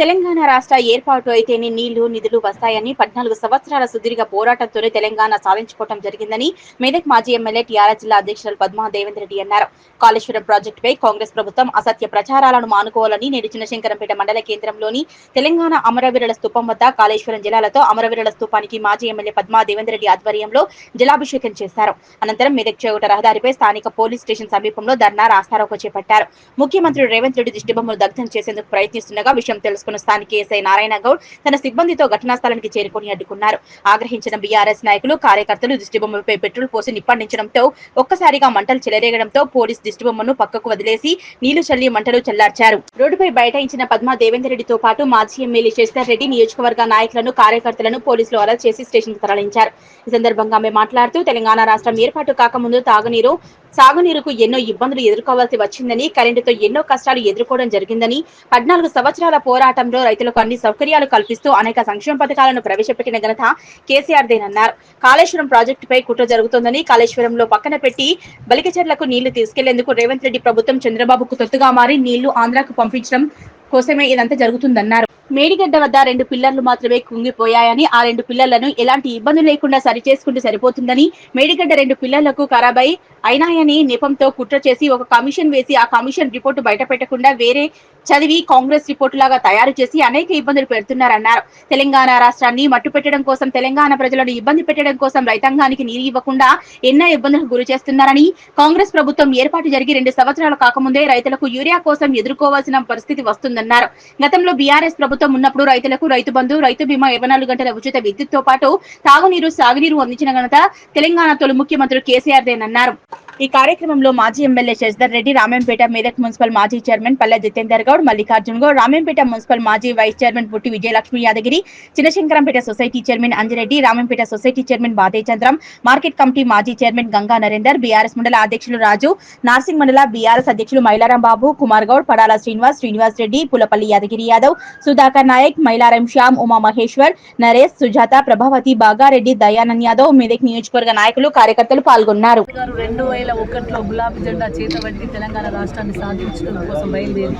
తెలంగాణ రాష్ట్ర ఏర్పాటు అయితేనే నీళ్ళు నిధులు వస్తాయని పద్నాలుగు సంవత్సరాల సుదీర్ఘ పోరాటంతోనే తెలంగాణ సాధించుకోవడం జరిగిందని మెదక్ మాజీ ఎమ్మెల్యే టీఆర్ఎస్ జిల్లా అధ్యక్షులు పద్మా దేవేందర్ రెడ్డి అన్నారు. కాళేశ్వరం ప్రాజెక్టుపై కాంగ్రెస్ ప్రభుత్వం అసత్య ప్రచారాలను మానుకోవాలని నేడు చిన్నశంకరంపేట మండల కేంద్రంలోని తెలంగాణ అమరవీరుల స్థూపం వద్ద కాళేశ్వరం జిల్లాలతో అమరవీరుల స్థూపానికి మాజీ ఎమ్మెల్యే పద్మా దేవేందర్ రెడ్డి ఆధ్వర్యంలో జలాభిషేకం చేశారు. అనంతరం మెదక్ చేగుట రహదారిపై స్థానిక పోలీస్ స్టేషన్ సమీపంలో ధర్నా రాస్తారోకో చేపట్టారు. ముఖ్యమంత్రి రేవంత్ రెడ్డి దిష్టిబొమ్మలు దగ్ధం చేసేందుకు ప్రయత్నిస్తుండగా విషయం తెలుసుకున్న స్థానిక ఎస్ఐ నారాయణ గౌడ్ తన సిబ్బందితో ఘటనా స్థలానికి చేరుకుని అడ్డుకున్నారు. ఆగ్రహించిన బీఆర్ఎస్ నాయకులు కార్యకర్తలు దిష్టిబొమ్మపై పెట్రోల్ పోసి నిప్పండించడంతో ఒక్కసారిగా మంటలు చెలరేగడంతో పోలీస్ దిష్టిబొమ్మను పక్కకు వదిలేసి నీళ్ళు చల్లి మంటలు చల్లార్చారు. రోడ్డుపై బైఠాయించిన పద్మా దేవేందర్ రెడ్డితో పాటు మాజీ ఎమ్మెల్యే శశిధర్ రెడ్డి నియోజకవర్గ నాయకులను కార్యకర్తలను పోలీసులు అరెస్ట్ చేసి స్టేషన్కు తరలించారు. ఈ సందర్భంగా ఆమె మాట్లాడుతూ తెలంగాణ రాష్ట్రం ఏర్పాటు కాకముందు తాగునీరు సాగునీరుకు ఎన్నో ఇబ్బందులు ఎదుర్కోవాల్సి వచ్చిందని కరెంటుతో ఎన్నో కష్టాలు ఎదుర్కోవడం జరిగిందని పద్నాలుగు సంవత్సరాల గతంలో రైతులకు అన్ని సౌకర్యాలు కల్పిస్తూ అనేక సంక్షేమ పథకాలను ప్రవేశపెట్టిన ఘనత కేసీఆర్ దేనన్నారు కాళేశ్వరం ప్రాజెక్టుపై కుట్ర జరుగుతోందని కాళేశ్వరంలో పక్కన పెట్టి బలికచెర్లకు నీళ్ళు తీసుకెళ్ళేందుకు రేవంత్ రెడ్డి ప్రభుత్వం చంద్రబాబుకు తొత్తుగా మారి నీళ్ళు ఆంధ్రాకు పంపించడం కోసమే ఇదంతా జరుగుతుందన్నారు. మేడిగడ్డ వద్ద రెండు పిల్లర్లు మాత్రమే కుంగిపోయాయని ఆ రెండు పిల్లర్లను ఎలాంటి ఇబ్బంది లేకుండా సరిచేసుకుంటే సరిపోతుందని మేడిగడ్డ రెండు పిల్లర్లకు ఖరాబై అయినాయని నెపంతో కుట్ర చేసి ఒక కమిషన్ వేసి ఆ కమిషన్ రిపోర్టు బయట పెట్టకుండా వేరే చదివి కాంగ్రెస్ రిపోర్టు లాగా తయారు చేసి అనేక ఇబ్బందులు పెడుతున్నారన్నారు. తెలంగాణ రాష్ట్రాన్ని మట్టు పెట్టడం కోసం తెలంగాణ ప్రజలను ఇబ్బంది పెట్టడం కోసం రైతాంగానికి నీరు ఇవ్వకుండా ఎన్నో ఇబ్బందులకు గురి చేస్తున్నారని కాంగ్రెస్ ప్రభుత్వం ఏర్పాటు జరిగి రెండు సంవత్సరాలు కాకముందే రైతులకు యూరియా కోసం ఎదుర్కోవాల్సిన పరిస్థితి వస్తుందన్నారు గతంలో బీఆర్ఎస్ ప్రభుత్వం ఉన్నప్పుడు రైతులకు రైతు బంధు రైతు బీమా ఇరవై నాలుగు గంటల ఉచిత విద్యుత్తో పాటు తాగునీరు సాగునీరు అందించిన ఘనత తెలంగాణ తొలి ముఖ్యమంత్రి కేసీఆర్ దేనన్నారు ఈ కార్యక్రమంలో మాజీ ఎమ్మెల్యే శశిధర్ రెడ్డి రామేంపేట మెదక్ మున్సిపల్ మాజీ చైర్మన్ పల్లె జితేందర్ గౌడ్ మల్లికార్జున్ గౌడ్ రామేంపేట మున్సిపల్ మాజీ vice chairman Putti Vijayalakshmi Yadagiri Chinnashankarampet society chairman Anjireddy Ramayampet society chairman Bade Chandram market committee మాజీ చైర్మన్ గంగా నరేందర్ బీఆర్ఎస్ మండల అధ్యక్షులు రాజు నార్సింగ్ మండల బీఆర్ఎస్ అధ్యక్షులు మైలారాం బాబు కుమార్ గౌడ్ పడాల శ్రీనివాస్ శ్రీనివాస్ రెడ్డి పులపల్లి యాదగిరి యాదవ్ సుధాకర్ నాయక్ మైలారం శ్యామ్ ఉమా మహేశ్వర్ నరేష్ సుజాత ప్రభావతి బాగారెడ్డి దయానంద్ యాదవ్ మెదక్ నియోజకవర్గ నాయకులు కార్యకర్తలు పాల్గొన్నారు. రెండు వేల ఒకటిలో గులాబీ జెండా చేతబట్టి తెలంగాణ రాష్ట్రాన్ని సాధించడం కోసం బయలుదేరి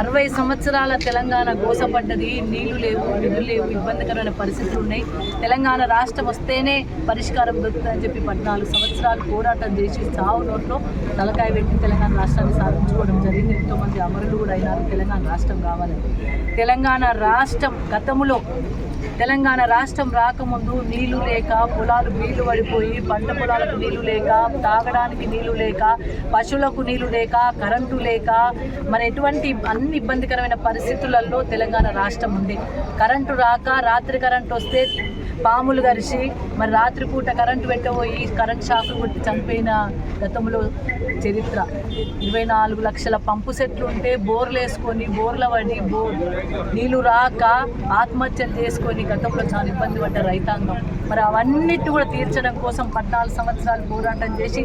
అరవై సంవత్సరాల తెలంగాణ గోసపడ్డది. నీళ్ళు లేవు నిధులు లేవు ఇబ్బందికరమైన పరిస్థితులు ఉన్నాయి. తెలంగాణ రాష్ట్రం వస్తేనే పరిష్కారం దొరుకుతుందని చెప్పి పద్నాలుగు సంవత్సరాలు పోరాటం చేసి చావు నోట్లో తలకాయ పెట్టి తెలంగాణ రాష్ట్రాన్ని సాధించుకోవడం జరిగింది. ఎంతోమంది అమరులు కూడా అయినారు. తెలంగాణ రాష్ట్రం కావాలని. తెలంగాణ రాష్ట్రం గతంలో తెలంగాణ రాష్ట్రం రాకముందు నీళ్ళు లేక పొలాలు నీళ్ళు పడిపోయి పంట పొలాలకు నీళ్ళు లేక తాగడానికి నీళ్ళు లేక పశువులకు నీళ్ళు లేక కరెంటు లేక మన ఎటువంటి అన్ని ఇబ్బందికరమైన పరిస్థితులలో తెలంగాణ రాష్ట్రం ఉంది. కరెంటు రాక రాత్రి కరెంటు వస్తే పాములు గరిచి మరి రాత్రిపూట కరెంటు పెట్టబోయి కరెంట్ షాకులు కొట్టి చనిపోయిన గతంలో చరిత్ర. ఇరవై నాలుగు లక్షల పంపు సెట్లు ఉంటే బోర్లు వేసుకొని బోర్ల పడి బోర్ నీళ్ళు రాక ఆత్మహత్యలు చేసుకొని గతంలో చాలా ఇబ్బంది పడ్డ రైతాంగం. మరి అవన్నిటి కూడా తీర్చడం కోసం పద్నాలుగు సంవత్సరాలు పోరాటం చేసి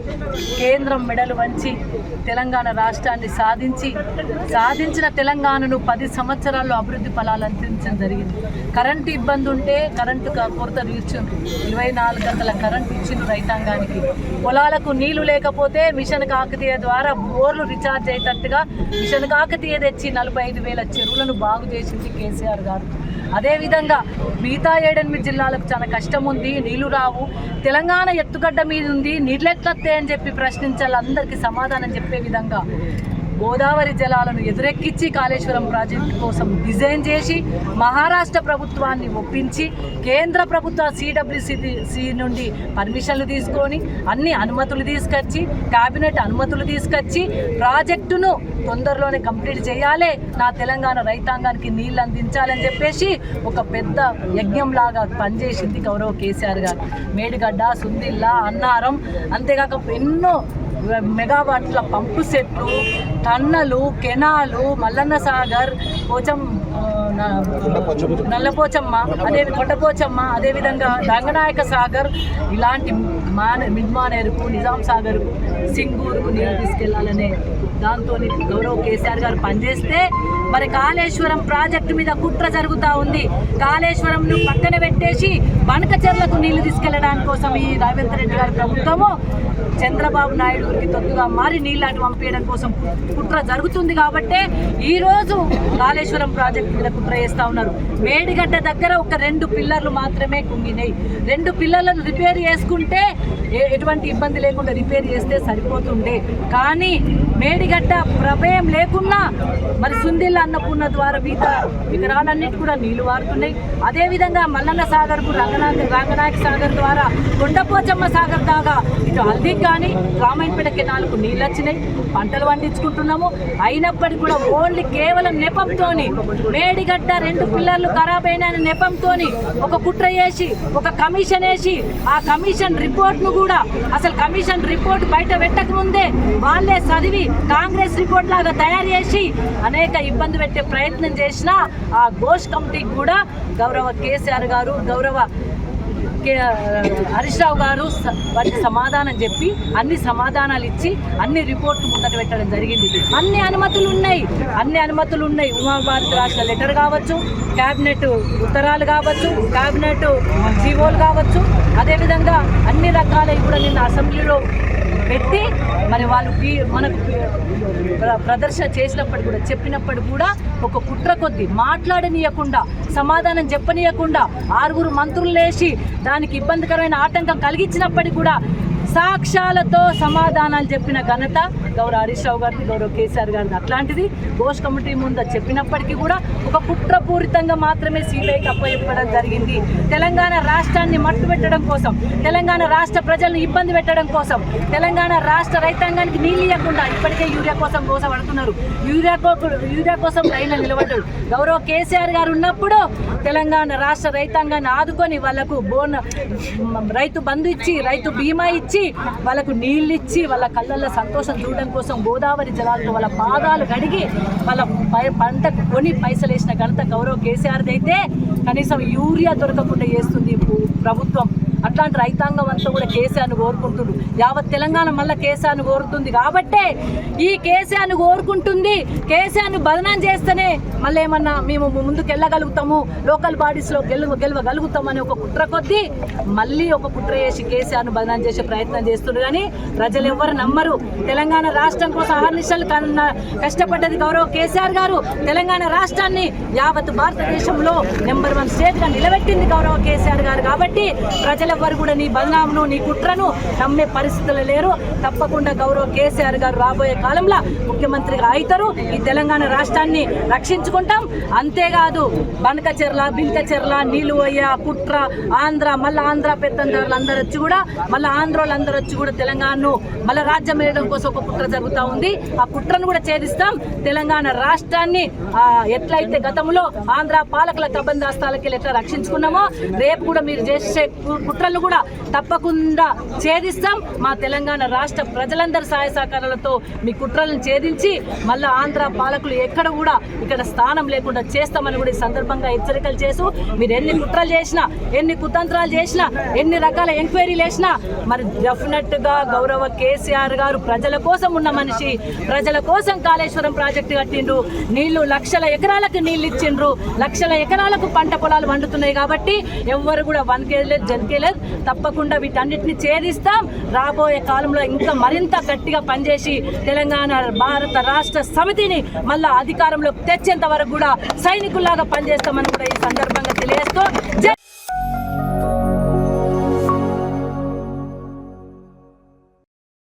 కేంద్రం మెడలు వంచి తెలంగాణ రాష్ట్రాన్ని సాధించి సాధించిన తెలంగాణను పది సంవత్సరాల్లో అభివృద్ధి ఫలాలు అందించడం జరిగింది. కరెంటు ఇబ్బంది ఉంటే కరెంటు కొరత తీర్చిండ్రు ఇరవై నాలుగు గంటల కరెంటు ఇచ్చిండు రైతాంగానికి. పొలాలకు నీళ్ళు లేకపోతే మిషన్ కాకతీయ ద్వారా బోర్లు రీఛార్జ్ అయ్యేటట్టుగా మిషన్ కాకతీయ తెచ్చి నలభై ఐదు వేల చెరువులను బాగు చేసింది కేసీఆర్ గారు. అదేవిధంగా మిగతా ఏడెనిమిది జిల్లాలకు చాలా కష్టం ఉంది నీళ్ళు రావు. తెలంగాణ ఎత్తుగడ్డ మీద ఉంది నీళ్ళెట్లత్తే అని చెప్పి ప్రశ్నించాలి అందరికీ సమాధానం చెప్పే విధంగా. గోదావరి జలాలను ఎదురెక్కించి కాళేశ్వరం ప్రాజెక్టు కోసం డిజైన్ చేసి మహారాష్ట్ర ప్రభుత్వాన్ని ఒప్పించి కేంద్ర ప్రభుత్వ సిడబ్ల్యూసి సి నుండి పర్మిషన్లు తీసుకొని అన్ని అనుమతులు తీసుకొచ్చి క్యాబినెట్ అనుమతులు తీసుకొచ్చి ప్రాజెక్టును తొందరలోనే కంప్లీట్ చేయాలి. నా తెలంగాణ రైతాంగానికి నీళ్ళు అందించాలని చెప్పేసి ఒక పెద్ద యజ్ఞంలాగా పనిచేసింది గౌరవ కేసీఆర్ గారు. మేడిగడ్డ సుందిల్లా అన్నారం అంతేకాక ఎన్నో మెగావాట్ల పంపు సెట్లు టన్నలు కెనాలు మల్లన్న సాగర్ పోచం నల్లపోచమ్మ అదే కొండపోచమ్మ అదేవిధంగా రంగనాయక సాగర్ ఇలాంటి మానే మిడ్మానేరుకు నిజాం సాగర్కు సింగూరుకు నీరు తీసుకెళ్ళాలనే దాంతో గౌరవ్ కేసీఆర్ గారు పనిచేస్తే మరి కాళేశ్వరం ప్రాజెక్టు మీద కుట్ర జరుగుతూ ఉంది. కాళేశ్వరంను పక్కన పెట్టేసి బనకచెర్లకు నీళ్ళు తీసుకెళ్ళడానికి కోసం ఈ రేవంత్ రెడ్డి గారి ప్రభుత్వము చంద్రబాబు నాయుడు గారికి తొత్తుగా మారి నీళ్ళు అటు పంపించడం కోసం కుట్ర జరుగుతుంది కాబట్టే ఈరోజు కాళేశ్వరం ప్రాజెక్టు మీద కుట్ర చేస్తా ఉన్నారు. మేడిగడ్డ దగ్గర ఒక రెండు పిల్లర్లు మాత్రమే కుంగినాయి. రెండు పిల్లర్లను రిపేర్ చేసుకుంటే ఏ- ఎటువంటి ఇబ్బంది లేకుండా రిపేర్ చేస్తే సరిపోతుండే. కానీ మే మేడిగడ్డ ప్రమేయం లేకున్నా మరి సుందిల్ల అన్నపూర్ణ ద్వారా మిగతా విగ్రహాలన్నిటి కూడా నీళ్ళు వారుతున్నాయి. అదేవిధంగా మల్లన్న సాగర్కు రంగనాథ రంగనాయక సాగర్ ద్వారా కొండపోచమ్మ సాగర్ దాకా ఇటు హల్దీ కానీ రామాయణపేట కెనాల్కు నీళ్ళు వచ్చినాయి పంటలు పండించుకుంటున్నాము. అయినప్పటికీ కూడా ఓన్లీ కేవలం నెపంతోని మేడిగడ్డ రెండు పిల్లర్లు ఖరాబ్ అయిన నెపంతోని ఒక కుట్ర వేసి ఒక కమిషన్ వేసి ఆ కమిషన్ రిపోర్ట్ను కూడా అసలు కమిషన్ రిపోర్ట్ బయట పెట్టక ముందే వాళ్ళే చదివి కాంగ్రెస్ రిపోర్ట్ లాగా తయారు చేసి అనేక ఇబ్బంది పెట్టే ప్రయత్నం చేసిన ఆ ఘోష్ కమిటీకి కూడా గౌరవ కేసీఆర్ గారు గౌరవ కే- హరీష్ రావు గారు వాటికి సమాధానం చెప్పి అన్ని సమాధానాలు ఇచ్చి అన్ని రిపోర్ట్లు ముందట పెట్టడం జరిగింది. అన్ని అనుమతులు ఉన్నాయి. అన్ని అనుమతులు ఉన్నాయి. ఉమాభారతి రాసిన లెటర్ కావచ్చు క్యాబినెట్ ఉత్తరాలు కావచ్చు క్యాబినెట్ జీవోలు కావచ్చు రకాలవి కూడా నిన్న అసెంబ్లీలో పెట్టి మరి వాళ్ళు మనకు ప్రదర్శన చేసినప్పుడు కూడా చెప్పినప్పుడు కూడా ఒక కుట్ర కొద్ది. మాట్లాడనీయకుండా సమాధానం చెప్పనీయకుండా ఆరుగురు మంత్రులు లేచి దానికి ఇబ్బందికరమైన ఆటంకం కలిగించినప్పటికీ కూడా సాక్ష్యాలతో సమాధానాలు చెప్పిన ఘనత గౌరవ హరీష్ రావు గారిని గౌరవ కేసీఆర్ గారిని అట్లాంటిది. ఘోష్ కమిటీ ముందు చెప్పినప్పటికీ కూడా ఒక కుట్రపూరితంగా మాత్రమే సిబిఐకి అప్పచెప్పడం జరిగింది. తెలంగాణ రాష్ట్రాన్ని మట్టు పెట్టడం కోసం తెలంగాణ రాష్ట్ర ప్రజలను ఇబ్బంది పెట్టడం కోసం తెలంగాణ రాష్ట్ర రైతాంగానికి నీళ్ళు ఇవ్వకుండా ఇప్పటికే యూరియా కోసం కోసం పడుతున్నారు. యూరియా యూరియా కోసం రైలు నిలబడ్డాడు. గౌరవ కేసీఆర్ గారు ఉన్నప్పుడు తెలంగాణ రాష్ట్ర రైతాంగాన్ని ఆదుకొని వాళ్ళకు బోన్ రైతు బంధు ఇచ్చి రైతు బీమా ఇచ్చి వాళ్ళకు నీళ్ళిచ్చి వాళ్ళ కళ్ళల్లో సంతోషం చూడడం కోసం గోదావరి జలాలతో వాళ్ళ పాదాలు కడిగి వాళ్ళ పంట కొని పైసలు వేసిన ఘనత గౌరవ కేసీఆర్ది అయితే కనీసం యూరియా దొరకకుండా చేస్తుంది ప్రభుత్వం. అట్లాంటి రైతాంగం అంతా కూడా కేసీఆర్ను కోరుకుంటుంది యావత్ తెలంగాణ మళ్ళీ కేసీఆర్ను కోరుతుంది. కాబట్టే ఈ కేసీఆర్ను కోరుకుంటుంది. కేసీఆర్ను బదనాం చేస్తేనే మళ్ళీ ఏమన్నా మేము ముందుకు వెళ్ళగలుగుతాము లోకల్ బాడీస్లో గెలు గెలవగలుగుతామని ఒక కుట్ర కొద్దీ మళ్ళీ ఒక కుట్ర చేసి కేసీఆర్ను బదనం చేసే ప్రయత్నం చేస్తున్నారు కానీ ప్రజలు ఎవ్వరు నమ్మరు. తెలంగాణ రాష్ట్రం కోసం అహర్నిశలు కన్నా కష్టపడ్డది గౌరవ కేసీఆర్ గారు. తెలంగాణ రాష్ట్రాన్ని యావత్ భారతదేశంలో నెంబర్ వన్ స్టేట్గా నిలబెట్టింది గౌరవ కేసీఆర్ గారు. కాబట్టి ప్రజలెవ్వరు కూడా నీ బదనామును నీ కుట్రను నమ్మే పరిస్థితులు లేరు. తప్పకుండా గౌరవ కేసీఆర్ గారు రాబోయే కాలంలో ముఖ్యమంత్రిగా అవుతారు. ఈ తెలంగాణ రాష్ట్రాన్ని రక్షించుకుంటాం. అంతేకాదు బనకచెర్ల బింకచెర్ల నీలువయ్య కుట్ర ఆంధ్ర మళ్ళీ ఆంధ్ర పెత్తందారులు అందరు వచ్చి కూడా మళ్ళీ ఆంధ్రోళ్ళు అందరూ వచ్చి కూడా తెలంగాణను మళ్ళీ రాజ్యం వేయడం కోసం ఒక కుట్ర జరుగుతూ ఉంది. ఆ కుట్రను కూడా ఛేదిస్తాం. తెలంగాణ రాష్ట్రాన్ని ఎట్లయితే గతంలో ఆంధ్ర పాలకుల కబందాస్తాలకి ఎట్లా రక్షించుకున్నామో రేపు కూడా మీరు చేసే కుట్ర కుట్రలు కూడా తప్పకుండా ఛేదిస్తాం. మా తెలంగాణ రాష్ట్ర ప్రజలందరి సహాయ సహకారాలతో మీ కుట్రలను ఛేదించి మళ్ళీ ఆంధ్ర పాలకులు ఎక్కడ కూడా ఇక్కడ స్థానం లేకుండా చేస్తామని కూడా ఈ సందర్భంగా హెచ్చరికలు చేస్తూ మీరు ఎన్ని కుట్రలు చేసినా ఎన్ని కుతంత్రాలు చేసినా ఎన్ని రకాల ఎంక్వైరీలు వేసినా మరి డెఫినెట్గా గౌరవ కేసీఆర్ గారు ప్రజల కోసం ఉన్న మనిషి ప్రజల కోసం కాళేశ్వరం ప్రాజెక్టు కట్టిండ్రు నీళ్ళు లక్షల ఎకరాలకు నీళ్ళు ఇచ్చిండ్రు లక్షల ఎకరాలకు పంట పొలాలు వండుతున్నాయి కాబట్టి ఎవ్వరు కూడా వనకేయలేదు జనకేయలేదు తప్పకుండా వీటన్నిటిని ఛేదిస్తాం. రాబోయే కాలంలో ఇంకా మరింత గట్టిగా పనిచేసి తెలంగాణ భారత రాష్ట్ర సమితిని మళ్ళా అధికారంలోకి తెచ్చేంత వరకు కూడా సైనికుల్లాగా పనిచేస్తామని కూడా ఈ సందర్భంగా తెలియజేస్తూ జై